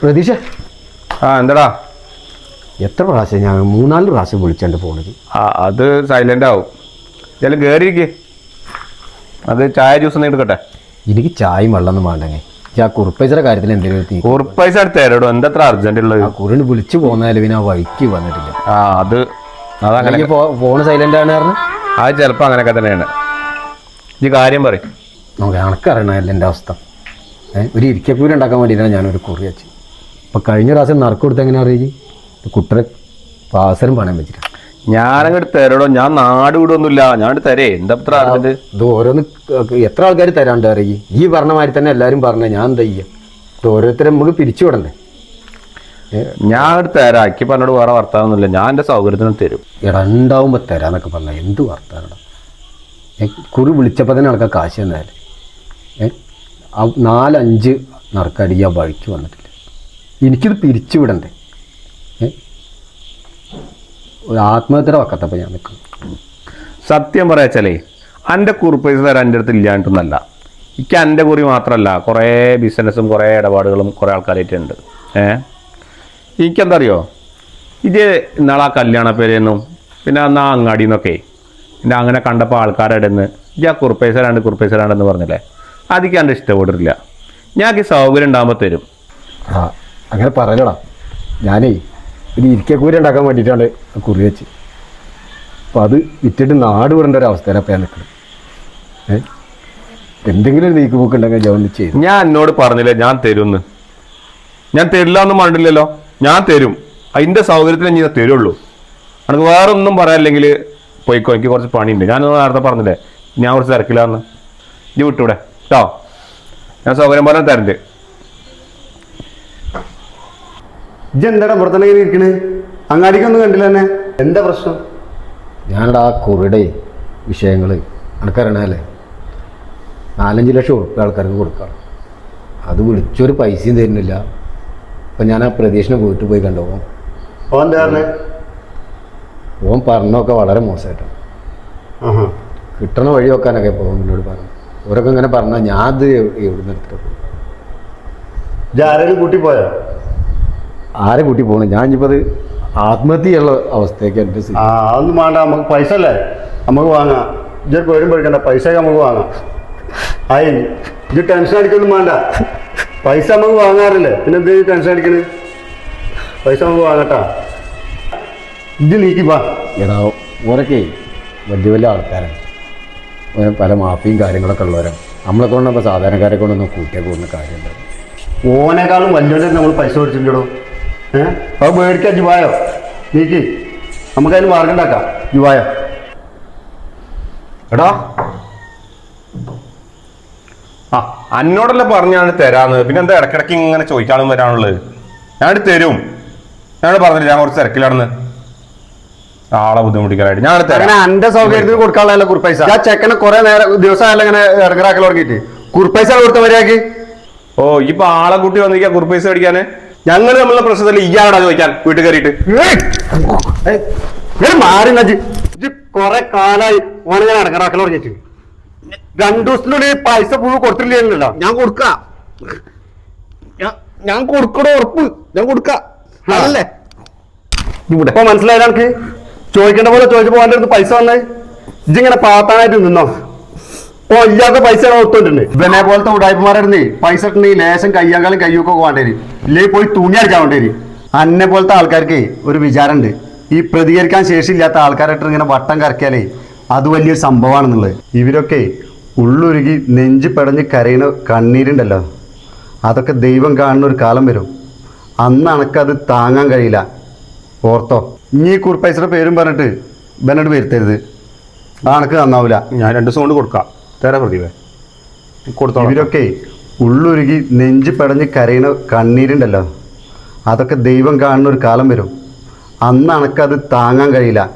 പ്രതീക്ഷ. ആ എന്താടാ? എത്ര പ്രാവശ്യം ഞാൻ മൂന്നാൽ പ്രാവശ്യം വിളിച്ചെന്റെ ഫോണിൽ ആ അത് സൈലന്റ് ആവും. ചില കയറിയിരിക്കേ അത് ചായ ജ്യൂസ് ഒന്ന് എടുക്കട്ടെ? എനിക്ക് ചായയും വെള്ളമൊന്നും വേണ്ടെങ്കിൽ ആ കുറുപ്പൈസയുടെ കാര്യത്തിൽ എന്തെങ്കിലും കുറുപ്പൈസ ഉറപ്പൈസ എന്തത്ര അർജന്റ് ഉള്ളത്? കുറിന് വിളിച്ചു പോന്നാലും പിന്നെ ആ വഴിക്ക് വന്നിട്ടില്ല. ആ അത് അതങ്ങനെ. ഫോൺ സൈലന്റ് ആണ് കാരണം അത് ചിലപ്പോൾ അങ്ങനെയൊക്കെ തന്നെയാണ്. ഈ കാര്യം പറയും. നമുക്ക് കണക്കറിയണമല്ല എന്റെ അവസ്ഥ. ഏഹ് ഒരു ഇരിക്കക്കൂരി ഉണ്ടാക്കാൻ വേണ്ടിയിട്ടാണ് ഞാനൊരു കുറി വെച്ച് അപ്പോൾ കഴിഞ്ഞ പ്രാവശ്യം നറുക്ക് കൊടുത്ത് എങ്ങനെ അറിയിച്ചു കുട്ടറെ പാസരം പണയം വെച്ചിട്ട്. ഞാനങ്ങോട്ട് തരടോ. ഞാൻ നാട് വിടൊന്നുമില്ല ഞാൻ തരേ. എന്താ ഇത്ര അർജന്റ് ഇത് ഓരോന്ന് എത്ര ആൾക്കാർ തരാണ്ട് അറിയി? ഈ പറഞ്ഞ മാതിരി തന്നെ എല്ലാവരും പറഞ്ഞ ഞാൻ എന്താ ചെയ്യുക ഇത് ഓരോരുത്തരെ നമുക്ക് പിരിച്ചു വിടണ്ടേ? ഞാൻ അങ്ങോട്ട് തരാം. എനിക്ക് പറഞ്ഞോട് വേറെ വർത്താനൊന്നുമില്ല. ഞാൻ എന്റെ സൗകര്യത്തിന് തരും. ഇടണ്ടാവുമ്പോൾ തരാന്നൊക്കെ പറഞ്ഞാൽ എന്ത് വർത്താനം കുറി വിളിച്ചപ്പോൾ തന്നെ ആൾക്കാർ കാശ് തന്നാൽ. നാലഞ്ച് നറുക്കടിയാ ആ വഴിക്ക് വന്നിട്ടില്ല എനിക്കിത് പിരിച്ചു വിടണ്ടേ ഒരു ആത്മഹത്യയുടെ വക്കത്തപ്പോൾ ഞാൻ നിൽക്കുന്നു സത്യം പറയാച്ചാലേ എന്റെ കുറിപ്പൈസ തരാൻ എന്റെ അടുത്ത് ഇല്ലാണ്ടൊന്നല്ല എനിക്ക് എന്റെ കുറി മാത്രമല്ല കുറേ ബിസിനസ്സും കുറേ ഇടപാടുകളും കുറേ ആൾക്കാരായിട്ടുണ്ട് ഏ? എനിക്കെന്താ അറിയോ ഇത് ഇന്നാളാ കല്യാണ പേരെന്നും പിന്നെ അന്ന് ആ അങ്ങാടിയിൽ നിന്നൊക്കെ പിന്നെ അങ്ങനെ കണ്ടപ്പോൾ ആൾക്കാരുടെ നിന്ന് ഈ ആ കുറിപ്പൈസ രണ്ട് പൈസ രണ്ടെന്ന് പറഞ്ഞില്ലേ? അതിക്ക് എന്റെ ഇഷ്ടപ്പെട്ടിട്ടില്ല. ഈ സൗകര്യം ഉണ്ടാകുമ്പോൾ തരും. ആ അങ്ങനെ പറഞ്ഞടാ ഞാനേ ഒരു ഇരിക്കക്കൂരി ഉണ്ടാക്കാൻ വേണ്ടിയിട്ടാണ് കുറി വെച്ച്. അപ്പം അത് വിറ്റിട്ട് നാട് വിടേണ്ട ഒരു അവസ്ഥയിലാണ് അപ്പം ഞാൻ നിൽക്കുന്നത് ഏ? എന്തെങ്കിലും ഒരു നീക്കുപോക്ക് ഉണ്ടെങ്കിൽ ജോലി ചെയ്തു. ഞാൻ എന്നോട് പറഞ്ഞില്ലേ ഞാൻ തരുമെന്ന്. ഞാൻ തരില്ല എന്നും പറഞ്ഞില്ലല്ലോ. ഞാൻ തരും. അതിന്റെ സൗകര്യത്തിന് ഞാൻ തരുള്ളൂ. എനിക്ക് വേറെ ഒന്നും പറയാനില്ലെങ്കിൽ പോയിക്കോ എനിക്ക് കുറച്ച് പണിയുണ്ട്. ഞാൻ നേരത്തെ പറഞ്ഞില്ലേ ഞാൻ കുറച്ച് തിരക്കില്ലാന്ന് നീ വിട്ടൂടെ കേട്ടോ ഞാൻ സൗകര്യം പോലെ തരണ്ട്. ഇജ്ജ് എന്താടാ തന്നെ ഇങ്ങനെ ഇരിക്കണ്? അങ്ങാടിക്കൊന്നും കണ്ടില്ല തന്നെ എന്താ പ്രശ്നം? ഞാനടാ ആ കുറിയുടെ വിഷയങ്ങൾ അനക്കറിയണല്ലേ നാലഞ്ച് ലക്ഷം ഉറുപ്പ്യ ആൾക്കാർക്ക് കൊടുക്കാം അത് വിളിച്ചൊരു പൈസയും തരുന്നില്ല. അപ്പം ഞാൻ ആ പ്രതീക്ഷനെ പോയിട്ട് പോയി കണ്ടു? ഓൻ ഓൻ എന്താ പറഞ്ഞേ? ഓൻ പറഞ്ഞൊക്കെ വളരെ മോശമായിട്ടാണ് കിട്ടണ വഴി വെക്കാനൊക്കെ ഇപ്പോൾ എന്നോട് പറഞ്ഞു. ഓരൊക്കെ ഇങ്ങനെ പറഞ്ഞാൽ ഞാൻ അത് എവിടെ നിന്ന് എടുത്തിട്ട് പോകും ആരെങ്കിലും കൂട്ടി പോയോ? ആരെ കൂട്ടി പോകണം ഞാൻ ഇനിയിപ്പോൾ അത് ആത്മഹത്യയുള്ള അവസ്ഥയൊക്കെ എന്റെ ആ അതൊന്നും വേണ്ട. നമുക്ക് പൈസ അല്ലേ നമുക്ക് വാങ്ങാം. ഇജ്ജ് പേരും പേടിക്കണ്ട. പൈസ നമുക്ക് വാങ്ങാം. ആയി. ഇത് ടെൻഷൻ അടിക്കൊന്നും വേണ്ട. പൈസ നമുക്ക് വാങ്ങാറില്ലേ? പിന്നെ എന്ത് ടെൻഷൻ അടിക്കണ്? പൈസ നമുക്ക് വാങ്ങട്ടാ. ഇജ്ജ് നീക്കി വാ. എടാ ഓരൊക്കെ വലിയ വലിയ ആൾക്കാരാണ്. ഓരോ പല മാഫിയും കാര്യങ്ങളൊക്കെ ഉള്ളവരാണ് നമ്മളെ കൊണ്ടപ്പോൾ സാധാരണക്കാരെ കൊണ്ടൊന്നും കൂട്ടിയാൽ കൂടുന്ന കാര്യമില്ല. ഓനേക്കാളും വലിയവരെ നമ്മൾ പൈസ കൊടുത്തിട്ടുണ്ടോ ഏഹ് അത് മേടിക്കാം ജുവായോ. നീക്കി. നമുക്കതിന് മാർഗം ഉണ്ടാക്കാം. ജുവായോ. എടാ. ആ അന്നോടല്ലേ പറഞ്ഞാണ് തരാന്ന്. പിന്നെ എന്താ ഇടക്കിടക്ക് ഇങ്ങനെ ചോദിക്കാനും വരാനുള്ളത്? ഞാൻ തരും. ഞാൻ പറഞ്ഞില്ല ഞാൻ കുറച്ച് തിരക്കിലാണെന്ന്. ആളെ ബുദ്ധിമുട്ടിക്കാനായിട്ട്. ഞാൻ തരാം. എന്റെ സൗകര്യത്തിന് കൊടുക്കാനുള്ള കുറിപ്പൈസ. ആ ചെക്കനെ കുറെ നേരം ദിവസമായാലും ഇങ്ങനെ ഇറങ്ങറാക്കൽ തുടങ്ങിയിട്ട്. കുറിപ്പൈസ കൊടുത്ത മര്യാദയ്ക്ക്? ഓ ഇപ്പൊ ആളെ കൂട്ടി വന്നിരിക്കാൻ കുറിപ്പൈസ മേടിക്കാന്? ഞങ്ങൾ തമ്മിലുള്ള പ്രശ്നത്തിൽ ഇയാളാ ചോദിക്കാൻ വീട്ടിൽ കയറിയിട്ട്. മാറി നജ് ഇത് കുറെ കാലായി ഓനിങ്ങനെ ഇറങ്ങറാക്കൽ തുടങ്ങിയിട്ട്. രണ്ടു ദിവസത്തിനുള്ളിൽ പൈസ പൂവ് കൊടുത്തില്ലല്ലോ ഞാൻ കൊടുക്ക. ഞാൻ കൊടുക്കണോ ഉറപ്പ്? ഞാൻ കൊടുക്കാം. ഇവിടെ. ഇപ്പൊ മനസ്സിലായത് എനിക്ക്. ചോദിക്കേണ്ട പോലെ ചോദിച്ചപ്പോ അവന്റെ അടുത്ത് പൈസ വന്നേ. ഇജിങ്ങനെ പാത്താനായിട്ട് നിന്നോ? ഓ ഇല്ലാത്ത പൈസ ഒത്തുണ്ട് ഇവനെ പോലത്തെ ഉടായ്പമാരായിരുന്നു പൈസ ഇട്ടുണ്ടെങ്കിൽ ലേശം കയ്യാങ്കാലും കയ്യൊക്കെ വേണ്ടേരി ഇല്ലെങ്കിൽ പോയി തുണി അടിക്കാൻ വേണ്ടേരി അന്നെ പോലത്തെ ആൾക്കാർക്ക് ഒരു വിചാരമുണ്ട്. ഈ പ്രതികരിക്കാൻ ശേഷിയില്ലാത്ത ആൾക്കാരായിട്ട് ഇങ്ങനെ വട്ടം കറക്കിയാലേ അത് വലിയൊരു സംഭവമാണെന്നുള്ളത്. ഇവരൊക്കെ ഉള്ളുരുകി നെഞ്ച് പെടഞ്ഞ് കരയുന്ന കണ്ണീരുണ്ടല്ലോ. അതൊക്കെ ദൈവം കാണുന്ന ഒരു കാലം വരും. അന്ന് അനക്കത് താങ്ങാൻ കഴിയില്ല. ഓർത്തോ? ഇനി കുറിപ്പൈസയുടെ പേരും പറഞ്ഞിട്ട് ബെന്നോട് വരുത്തരുത്. ആ അനക്ക് നന്നാവില്ല ഞാൻ രണ്ടു ദിവസം കൊണ്ട് കൊടുക്കാം. തരാ പ്രതിഭ കൊടുത്തോ ഇവരൊക്കെ ഉള്ളുരുകി നെഞ്ച് പടഞ്ഞ് കരയുന്ന കണ്ണീരുണ്ടല്ലോ. അതൊക്കെ ദൈവം കാണുന്ന ഒരു കാലം വരും. അന്ന് അനക്കത് താങ്ങാൻ കഴിയില്ല.